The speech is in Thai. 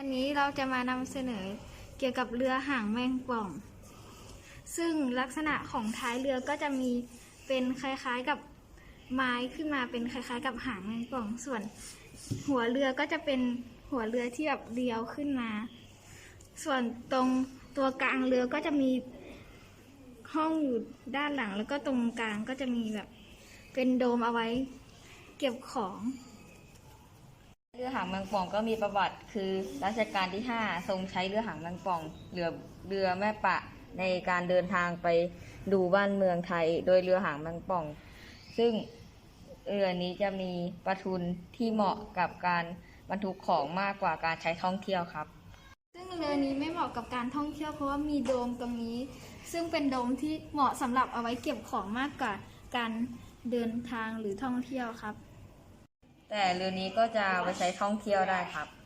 วันนี้เราจะมานำเสนอเกี่ยวกับเรือหางแมงป่อง ซึ่งลักษณะของท้ายเรือก็จะมีเป็นคล้ายๆกับไม้ขึ้นมาเป็นคล้ายๆ กับหางแมงป่อง ส่วนหัวเรือก็จะเป็นหัวเรือที่แบบเรียวขึ้นมา ส่วนตรงตัวกลางเรือก็จะมีห้องอยู่ด้านหลังแล้วก็ตรงกลางก็จะมีแบบเป็นโดมเอาไว้เก็บของ เรือหางแมงป่องก็มีประวัติคือรัชกาลที่ 5 ทรงใช้เรือหางแมงป่องเรือเรือแม่ปะในการเดินทางไปดูบ้านเมืองไทย โดยเรือหางแมงป่อง ซึ่งเรือนี้จะมีประทุนที่เหมาะกับการบรรทุกของมากกว่าการใช้ท่องเที่ยวครับ ซึ่งเรือนี้ไม่เหมาะกับการท่องเที่ยวเพราะว่ามีโดมตรงนี้ ซึ่งเป็นโดมที่เหมาะสำหรับเอาไว้เก็บของมากกว่าการเดินทางหรือท่องเที่ยวครับ แต่เรือนี้ก็จะเอาไปใช้ท่องเที่ยวได้ครับ